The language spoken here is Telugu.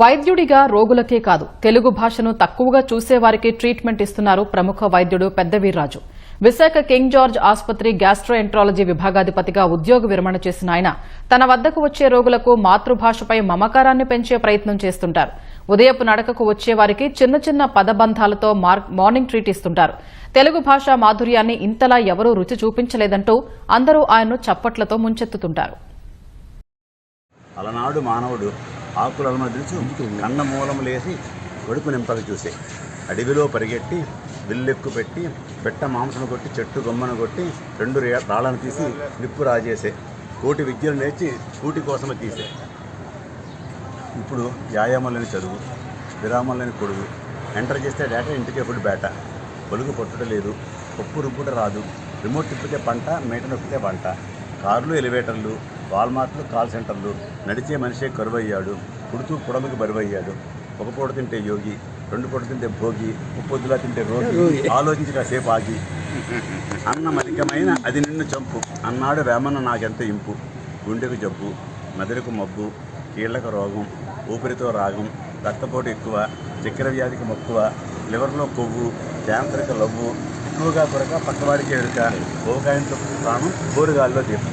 వైద్యుడిగా రోగులకే కాదు తెలుగు భాషను తక్కువగా చూసేవారికి ట్రీట్మెంట్ ఇస్తున్నారు ప్రముఖ వైద్యుడు పెద్దవీర్రాజు విశాఖ కింగ్ జార్జ్ ఆసుపత్రి గ్యాస్ట్రోఎంట్రాలజీ విభాగాధిపతిగా ఉద్యోగ విరమణ చేసిన ఆయన తన వద్దకు వచ్చే రోగులకు మాతృభాషపై మమకారాన్ని పెంచే ప్రయత్నం చేస్తుంటారు. ఉదయపు నడకకు వచ్చే వారికి చిన్న చిన్న పదబంధాలతో మార్- మార్నింగ్ ట్రీట్ ఇస్తుంటారు. తెలుగు భాష మాధుర్యాన్ని ఇంతలా ఎవరూ రుచి చూపించలేదంటూ అందరూ ఆయన్ను చప్పట్లతో ముంచెత్తుతుంటారు. అలనాడు మానవుడు ఆకులను మదిలిచు కన్న మూలములేసి కొడుకు నింపక చూసే. అడవిలో పరిగెట్టి విల్లెక్కు పెట్టి పెట్ట మాంసను కొట్టి చెట్టు గొమ్మను కొట్టి రెండు రాళ్ళను తీసి నిప్పు రాజేసే. కోటి విద్యలు నేర్చి కూటి కోసమే తీసే. ఇప్పుడు వ్యాయామం లేని చదువు విరామం లేని కొడుగు ఎంటర్ చేస్తే డేటా ఇంటికే ఫుడ్ బేట పొలుగు పొట్టుట లేదు పప్పు రుబ్బుట రాదు రిమోట్ తిప్పితే పంట మేట నొక్కితే వంట. కార్లు ఎలివేటర్లు వాల్మార్ట్లు కాల్ సెంటర్లు నడిచే మనిషే కరువయ్యాడు పుడుతూ పుడమికి బరువయ్యాడు. ఒక పూట తింటే యోగి రెండు పూట తింటే భోగి ముప్పొద్దులా తింటే రోగి. ఆలోచించి కాసేపు ఆగి. అన్నం అధికమైన అది నిన్ను చంపు. అన్నాడు వేమన్న నాకెంత ఇంపు. గుండెకు జబ్బు మెదడుకు మబ్బు కీళ్ళకు రోగం ఊపిరితో రాగం రక్తపోటు ఎక్కువ చక్కెర వ్యాధికి మక్కువ లివర్లో కొవ్వు క్యాన్సర్కి లవ్వు ఎక్కువగా కొరక పక్కవాడికి ఎరుక ఓకాయంతో ప్రాణం బోరుగాల్లో దీపం